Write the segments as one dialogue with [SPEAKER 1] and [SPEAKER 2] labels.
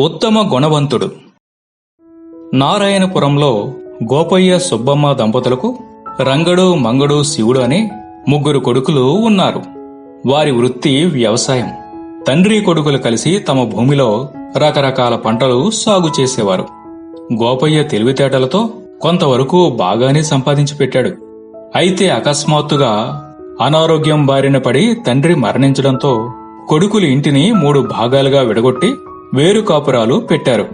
[SPEAKER 1] ఉత్తమ గుణవంతుడు. నారాయణపురంలో గోపయ్య సుబ్బమ్మ దంపతులకు రంగడు మంగడు శివుడు అనే ముగ్గురు కొడుకులు ఉన్నారు. వారి వృత్తి వ్యవసాయం. తండ్రి కొడుకులు కలిసి తమ భూమిలో రకరకాల పంటలు సాగు చేసేవారు. గోపయ్య తెలివితేటలతో కొంతవరకు బాగానే సంపాదించి పెట్టాడు. అయితే అకస్మాత్తుగా అనారోగ్యం బారిన పడి తండ్రి మరణించడంతో కొడుకులు ఇంటిని మూడు భాగాలుగా విడగొట్టి వేరు కాపురాలు పెట్టారు.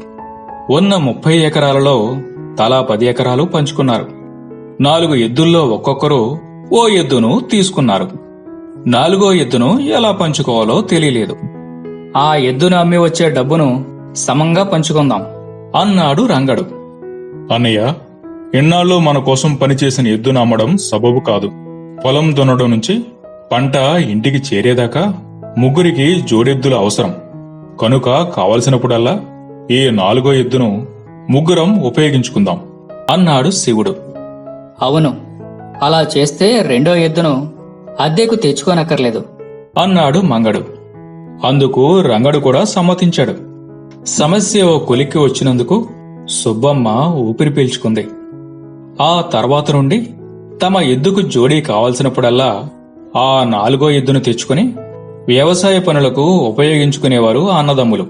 [SPEAKER 1] ఉన్న ముప్పై ఎకరాలలో తలా పది ఎకరాలు పంచుకున్నారు. నాలుగు ఎద్దుల్లో ఒక్కొక్కరు ఓ ఎద్దును తీసుకున్నారు. నాలుగో ఎద్దును ఎలా పంచుకోవాలో తెలియలేదు. ఆ ఎద్దును అమ్మి వచ్చే డబ్బును సమంగా పంచుకుందాం అన్నాడు రంగడు.
[SPEAKER 2] అన్నయ్య ఎన్నాళ్ళు మన కోసం పనిచేసిన ఎద్దును అమ్మడం సబబు కాదు. పొలం దున్నడం నుంచి పంట ఇంటికి చేరేదాకా ముగ్గురికి జోడెద్దుల అవసరం. కనుక కావలసినప్పుడల్లా ఈ నాలుగో ఎద్దును ముగ్గురం ఉపయోగించుకుందాం
[SPEAKER 1] అన్నాడు శివుడు.
[SPEAKER 3] అవును అలా చేస్తే రెండో ఎద్దును అద్దెకు తెచ్చుకోనక్కర్లేదు
[SPEAKER 1] అన్నాడు మంగడు. అందుకు రంగడు కూడా సమ్మతించాడు. సమస్య ఓ కొలిక్కి వచ్చినందుకు సుబ్బమ్మ ఊపిరి పీల్చుకుంది. ఆ తర్వాత నుండి తమ ఎద్దుకు జోడీ కావలసినప్పుడల్లా ఆ నాలుగో ఎద్దును తెచ్చుకుని వ్యవసాయ పనులకు ఉపయోగించుకునేవారు అన్నదమ్ములు.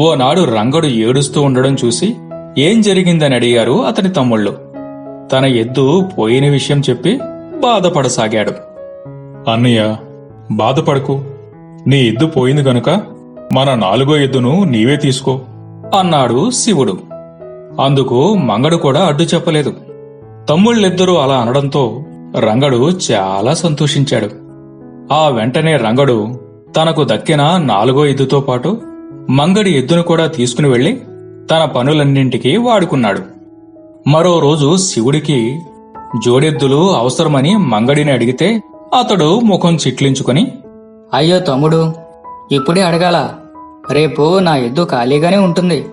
[SPEAKER 1] ఓనాడు రంగడు ఏడుస్తూ ఉండడం చూసి ఏం జరిగిందని అడిగారు అతని తమ్ముళ్ళు. తన ఎద్దు పోయిన విషయం చెప్పి బాధపడసాగాడు.
[SPEAKER 2] అన్నయ్య బాధపడకు. నీ ఎద్దు పోయింది గనుక మన నాలుగో ఎద్దును నీవే తీసుకో.
[SPEAKER 1] అన్నాడు శివుడు. అందుకు మంగడు కూడా అడ్డు చెప్పలేదు. తమ్ముళ్ళిద్దరూ అలా అనడంతో రంగడు చాలా సంతోషించాడు. ఆ వెంటనే రంగడు తనకు దక్కిన నాలుగో ఎద్దుతో పాటు మంగడి ఎద్దును కూడా తీసుకుని వెళ్ళి తన పనులన్నింటికీ వాడుకున్నాడు. మరో రోజు శివుడికి జోడెద్దులు అవసరమని మంగడిని అడిగితే అతడు ముఖం చిట్లించుకుని
[SPEAKER 3] అయ్యో తమ్ముడు ఇప్పుడే అడగాల. రేపు నా ఎద్దు ఖాళీగానే ఉంటుంది.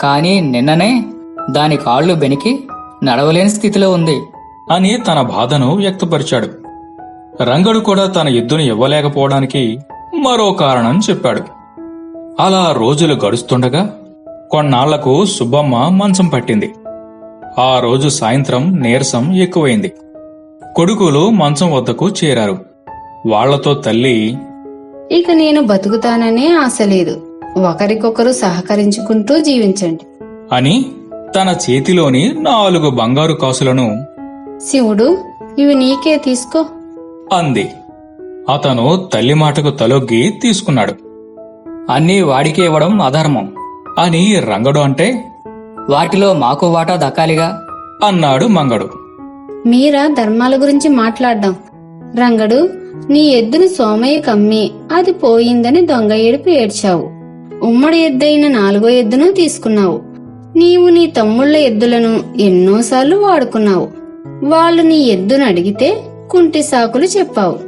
[SPEAKER 3] కానీ నిన్ననే దాని కాళ్ళు బెనికి నడవలేని స్థితిలో ఉంది.
[SPEAKER 1] అని తన బాధను వ్యక్తపరిచాడు. రంగడు కూడా తన ఎద్దును ఇవ్వలేకపోవడానికి మరో కారణం చెప్పాడు. అలా రోజులు గడుస్తుండగా కొన్నాళ్ళకు సుబ్బమ్మ మంచం పట్టింది. ఆ రోజు సాయంత్రం నీరసం ఎక్కువైంది. కొడుకులు మంచం వద్దకు చేరారు. వాళ్ళతో తల్లి
[SPEAKER 4] ఇక నేను బతుకుతాననే ఆశ లేదు. ఒకరికొకరు సహకరించుకుంటూ జీవించండి.
[SPEAKER 1] అని తన చేతిలోని నాలుగు బంగారు కాసులను
[SPEAKER 4] శివుడు ఇవి నీకే తీసుకో.
[SPEAKER 1] అంది. అతను తల్లి మాటకు తలొగ్గి తీసుకున్నాడు.
[SPEAKER 3] అన్నీ వాడికే ఇవ్వడం అధర్మం.
[SPEAKER 1] అని రంగడు అంటే
[SPEAKER 3] వాటిలో మాకు వాటా దక్కాలిగా?
[SPEAKER 1] అన్నాడు మంగడు.
[SPEAKER 4] మీరా ధర్మాల గురించి మాట్లాడ్డాం. రంగడు నీ ఎద్దును సోమయ్య కమ్మి అది పోయిందని దొంగ ఏడుపు ఏడ్చావు. ఉమ్మడి ఎద్దైన నాలుగో ఎద్దును తీసుకున్నావు. నీవు నీ తమ్ముళ్ళ ఎద్దులను ఎన్నోసార్లు వాడుకున్నావు. వాళ్ళు నీ ఎద్దును అడిగితే కుంటి సాకులు చెప్పావు.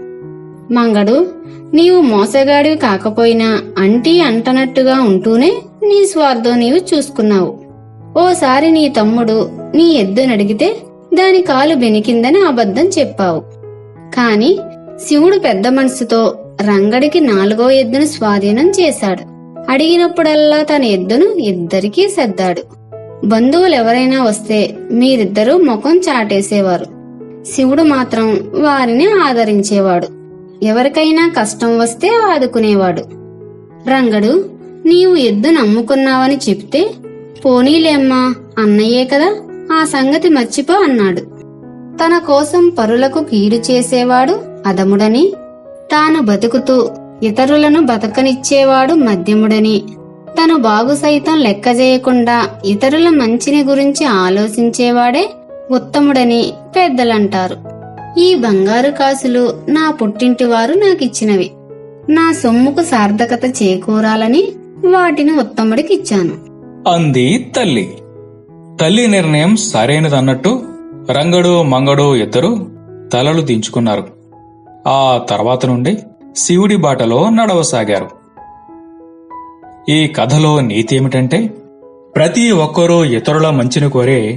[SPEAKER 4] మంగడు నీవు మోసగాడివి కాకపోయినా అంటీ అంటనట్టుగా ఉంటూనే నీ స్వార్థం నీవు చూసుకున్నావు. ఓసారి నీ తమ్ముడు నీ ఎద్దునడిగితే దాని కాలు బెనికిందని అబద్ధం చెప్పావు. కాని శివుడు పెద్ద మనసుతో రంగడికి నాలుగో ఎద్దును స్వాధీనం చేశాడు. అడిగినప్పుడల్లా తన ఎద్దును ఇద్దరికీ సర్దాడు. బంధువులు ఎవరైనా వస్తే మీరిద్దరూ ముఖం చాటేసేవారు. శివుడు మాత్రం వారిని ఆదరించేవాడు. ఎవరికైనా కష్టం వస్తే ఆదుకునేవాడు. రంగడు నీవు ఎద్దు నమ్ముకున్నావని చెప్తే పోనీలేమ్మా అన్నయ్యే కదా ఆ సంగతి మర్చిపో అన్నాడు. తన కోసం పరులకు కీడు చేసేవాడు అదముడని తాను బతుకుతూ ఇతరులను బతకనిచ్చేవాడు మద్యముడని తను బాగు సైతం లెక్క చేయకుండా ఇతరుల మంచిని గురించి ఆలోచించేవాడే ఉత్తముడని పెద్దలంటారు. ఈ బంగారు కాసులు నా పుట్టింటి వారు నాకిచ్చినవి. నా సొమ్ముకు సార్థకత చేకూరాలని వాటిని ఉత్తముడికిచ్చాను.
[SPEAKER 1] అంది తల్లి. తల్లి నిర్ణయం సరైనదన్నట్టు రంగడు మంగడు ఇద్దరు తలలు దించుకున్నారు. ఆ తర్వాత నుండి శివుడి బాటలో నడవసాగారు. ఈ కథలో నీతి ఏమిటంటే ప్రతి ఒక్కరూ ఇతరుల మంచిని కోరే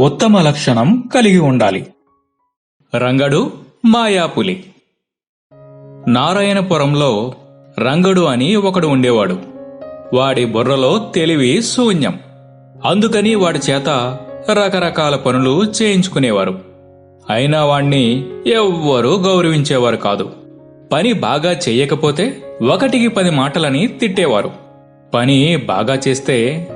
[SPEAKER 1] ఉత్తమ లక్షణం కలిగి ఉండాలి. రంగడు మాయాపులి. నారాయణపురంలో రంగడు అని ఒకడు ఉండేవాడు. వాడి బుర్రలో తెలివి శూన్యం. అందుకని వాడి చేత రకరకాల పనులు చేయించుకునేవారు. అయినా వాణ్ణి ఎవ్వరూ గౌరవించేవారు కాదు. పని బాగా చేయకపోతే ఒకటికి పది మాటలని తిట్టేవారు. పని బాగా చేస్తే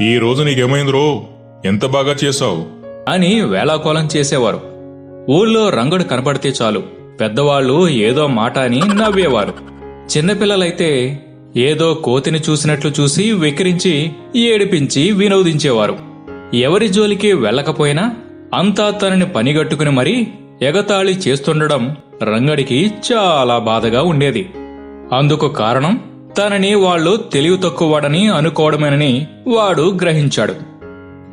[SPEAKER 2] ఈ రోజు నీకేమైందిరో? ఎంత బాగా చేశావు?
[SPEAKER 1] అని వేళాకోళం చేసేవారు. ఊళ్ళో రంగుడు కనబడితే చాలు. పెద్దవాళ్ళు ఏదో మాట అని నవ్వేవారు. చిన్నపిల్లలైతే ఏదో కోతిని చూసినట్లు చూసి వెక్కిరించి ఏడిపించి వినోదించేవారు. ఎవరి జోలికి వెళ్ళకపోయినా అంతా తనని పనిగట్టుకుని మరీ ఎగతాళి చేస్తుండడం రంగడికి చాలా బాధగా ఉండేది. అందుకు కారణం తనని వాళ్ళు తెలివి తక్కువవాడని అనుకోవడమేనని వాడు గ్రహించాడు.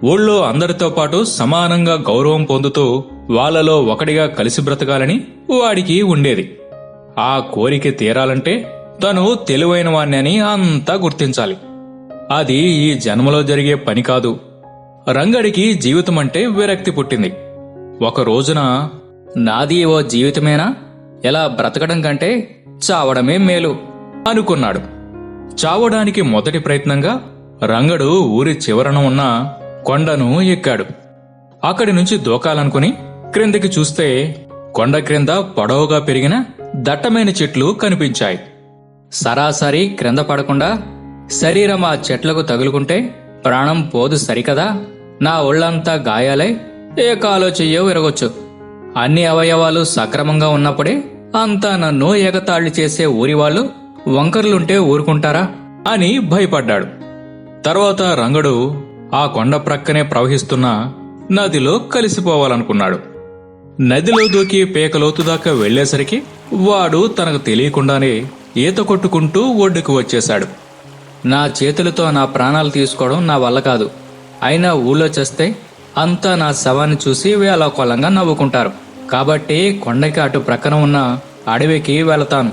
[SPEAKER 1] ఊళ్ళో అందరితో పాటు సమానంగా గౌరవం పొందుతూ వాళ్ళలో ఒకడిగా కలిసి బ్రతకాలని వాడికి ఉండేది. ఆ కోరిక తీరాలంటే తను తెలివైన వాణ్ణని అంతా గుర్తించాలి. అది ఈ జన్మలో జరిగే పని కాదు. రంగడికి జీవితం అంటే విరక్తి పుట్టింది. ఒక రోజున నాది ఓ జీవితమేనా? ఎలా బ్రతకడం కంటే చావడమే మేలు అనుకున్నాడు. చావడానికి మొదటి ప్రయత్నంగా రంగడు ఊరి చివరన ఉన్న కొండను ఎక్కాడు. అక్కడి నుంచి దూకాలనుకుని క్రిందికి చూస్తే కొండ క్రింద పొడవుగా పెరిగిన దట్టమైన చెట్లు కనిపించాయి. సరాసరి క్రింద పడకుండా శరీరం ఆ చెట్లకు తగులుకుంటే ప్రాణం పోదు సరికదా? నా ఒళ్ళంతా గాయాలై ఏ కాలో చెయ్యో విరగొచ్చు. అన్ని అవయవాలు సక్రమంగా ఉన్నప్పుడే అంతా నన్ను ఎగతాళి చేసే ఊరివాళ్ళు వంకర్లుంటే ఊరుకుంటారా? అని భయపడ్డాడు. తర్వాత రంగడు ఆ కొండ ప్రక్కనే ప్రవహిస్తున్న నదిలో కలిసిపోవాలనుకున్నాడు. నదిలో దూకి పేకలోతు దాకా వెళ్ళేసరికి వాడు తనకు తెలియకుండానే ఈత కొట్టుకుంటూ ఒడ్డుకు వచ్చేశాడు. నా చేతులతో నా ప్రాణాలు తీసుకోవడం నా వల్ల కాదు. అయినా ఊళ్ళో చేస్తే అంతా నా శవాన్ని చూసి వేళాకోళంగా నవ్వుకుంటారు. కాబట్టి కొండకి అటు ప్రక్కన ఉన్న అడవికి వెళతాను.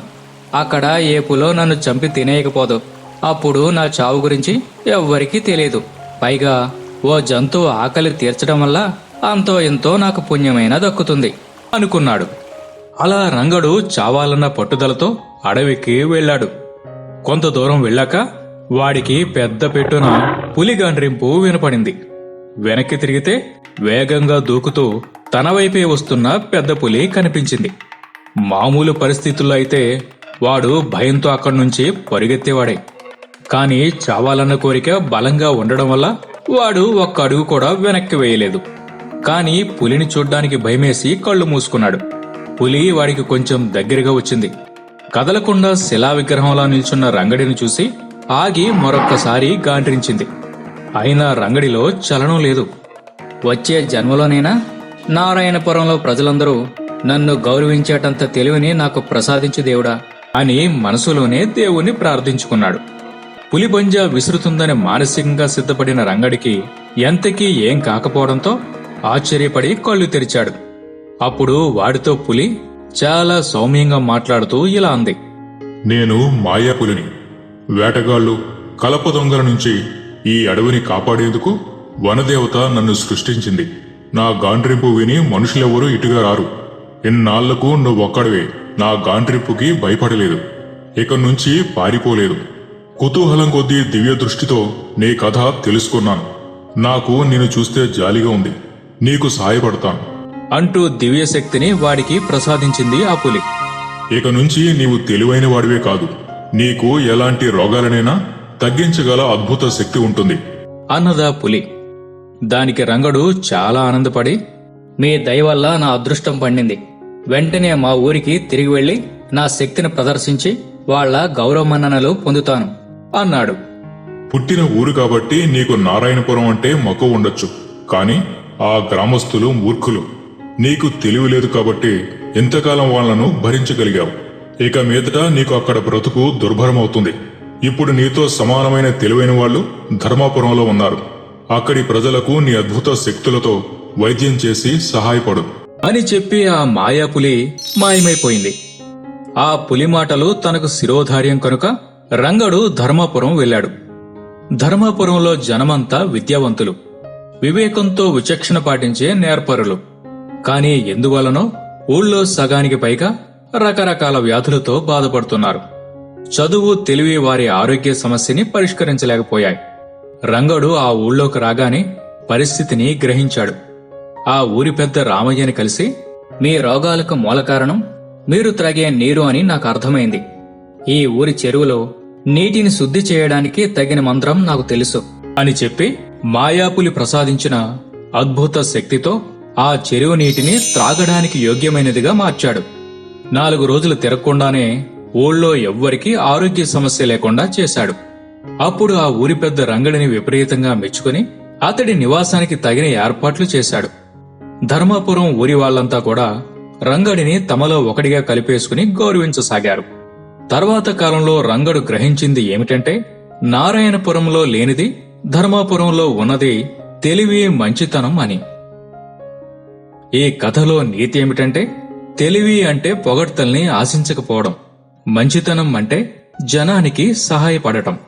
[SPEAKER 1] అక్కడ ఏపులో నన్ను చంపి తినేయకపోదు. అప్పుడు నా చావు గురించి ఎవ్వరికీ తెలియదు. పైగా ఓ జంతువు ఆకలి తీర్చడం వల్ల అంతో ఎంతో నాకు పుణ్యమైన దక్కుతుంది అనుకున్నాడు. అలా రంగడు చావాలన్న పట్టుదలతో అడవికి వెళ్ళాడు. కొంత దూరం వెళ్ళాక వాడికి పెద్ద పెట్టున పులి గండ్రింపు వినపడింది. వెనక్కి తిరిగితే వేగంగా దూకుతూ తన వైపే వస్తున్న పెద్ద పులి కనిపించింది. మామూలు పరిస్థితుల్లో అయితే వాడు భయంతో అక్కడి నుంచి పరిగెత్తేవాడే. కానీ చావాలన్న కోరిక బలంగా ఉండడం వల్ల వాడు ఒక్క అడుగు కూడా వెనక్కి వేయలేదు. కాని పులిని చూడ్డానికి భయమేసి కళ్ళు మూసుకున్నాడు. పులి వాడికి కొంచెం దగ్గరగా వచ్చింది. కదలకుండా శిలా విగ్రహంలా నిల్చున్న రంగడిని చూసి ఆగి మరొక్కసారి గాండ్రించింది. అయినా రంగడిలో చలనం లేదు. వచ్చే జన్మలోనైనా నారాయణపురంలో ప్రజలందరూ నన్ను గౌరవించేటంత తెలివిని నాకు ప్రసాదించు దేవుడా అని మనసులోనే దేవుణ్ణి ప్రార్థించుకున్నాడు. పులిబంజ విసురుతుందని మానసికంగా సిద్ధపడిన రంగడికి ఎంతకీ ఏం కాకపోవడంతో ఆశ్చర్యపడి కళ్ళు తెరిచాడు. అప్పుడు వాడితో పులి చాలా సౌమ్యంగా మాట్లాడుతూ ఇలా అంది.
[SPEAKER 2] నేను మాయాపులిని వేటగాళ్ళు కలప దొంగల నుంచి ఈ అడవిని కాపాడేందుకు వనదేవత నన్ను సృష్టించింది. నా గాండ్రింపు విని మనుషులెవరూ ఇటుగా రారు. ఇన్నాళ్ళకు నువ్వొక్కడివే నా గాండ్రింపుకి భయపడలేదు. ఇక నుంచి పారిపోలేదు. కుతూహలం కొద్దీ దివ్య దృష్టితో నీ కథ తెలుసుకున్నాను. నాకు నిన్ను చూస్తే జాలిగా ఉంది. నీకు సాయపడతాను
[SPEAKER 1] అంటూ దివ్యశక్తిని వాడికి ప్రసాదించింది ఆ పులి.
[SPEAKER 2] ఇక నుంచి నీవు తెలివైన వాడివే కాదు. నీకు ఎలాంటి రోగాలనైనా తగ్గించగల అద్భుత శక్తి ఉంటుంది.
[SPEAKER 1] అన్నదా పులి. దానికి రంగడు చాలా ఆనందపడి మీ దయ వల్ల నా అదృష్టం పండింది. వెంటనే మా ఊరికి తిరిగి వెళ్ళి నా శక్తిని ప్రదర్శించి వాళ్ళ గౌరవమన్ననలు పొందుతాను. అన్నాడు.
[SPEAKER 2] పుట్టిన ఊరు కాబట్టి నీకు నారాయణపురం అంటే మక్కువ ఉండొచ్చు. కాని ఆ గ్రామస్తులు మూర్ఖులు. నీకు తెలివి లేదు కాబట్టి ఎంతకాలం వాళ్ళను భరించగలిగావు. ఇక మీదట నీకు అక్కడ బ్రతుకు దుర్భరమవుతుంది. ఇప్పుడు నీతో సమానమైన తెలివైన వాళ్ళు ధర్మాపురంలో ఉన్నారు. అక్కడి ప్రజలకు నీ అద్భుత శక్తులతో వైద్యం చేసి సహాయపడు.
[SPEAKER 1] అని చెప్పి ఆ మాయాపులి మాయమైపోయింది. ఆ పులి మాటలు తనకు శిరోధార్యం కనుక రంగడు ధర్మాపురం వెళ్ళాడు. ధర్మాపురంలో జనమంతా విద్యావంతులు. వివేకంతో విచక్షణ పాటించే నేర్పరులు. కానీ ఎందువలనో ఊళ్ళో సగానికి పైగా రకరకాల వ్యాధులతో బాధపడుతున్నారు. చదువు తెలివి వారి ఆరోగ్య సమస్యని పరిష్కరించలేకపోయాయి. రంగడు ఆ ఊళ్ళోకి రాగానే పరిస్థితిని గ్రహించాడు. ఆ ఊరి పెద్ద రామయ్యని కలిసి
[SPEAKER 3] మీ రోగాలకు మూల కారణం మీరు త్రాగే నీరు అని నాకు అర్థమైంది. ఈ ఊరి చెరువులో నీటిని శుద్ధి చేయడానికి తగిన మంత్రం నాకు తెలుసు
[SPEAKER 1] అని చెప్పి మాయాపులి ప్రసాదించిన అద్భుత శక్తితో ఆ చెరువు నీటిని త్రాగడానికి యోగ్యమైనదిగా మార్చాడు. నాలుగు రోజులు తిరగకుండానే ఊళ్ళో ఎవ్వరికీ ఆరోగ్య సమస్య లేకుండా చేశాడు. అప్పుడు ఆ ఊరి పెద్ద రంగడిని విపరీతంగా మెచ్చుకుని అతడి నివాసానికి తగిన ఏర్పాట్లు చేశాడు. ధర్మాపురం ఊరి వాళ్ళంతా కూడా రంగడిని తమలో ఒకటిగా కలిపేసుకుని గౌరవించసాగారు. తర్వాత కాలంలో రంగడు గ్రహించింది ఏమిటంటే నారాయణపురంలో లేనిది ధర్మాపురంలో ఉన్నది తెలివి మంచితనం అని. ఈ కథలో నీతి ఏమిటంటే తెలివి అంటే పొగడ్తల్ని ఆశించకపోవడం మంచితనం అంటే జనానికి సహాయపడటం.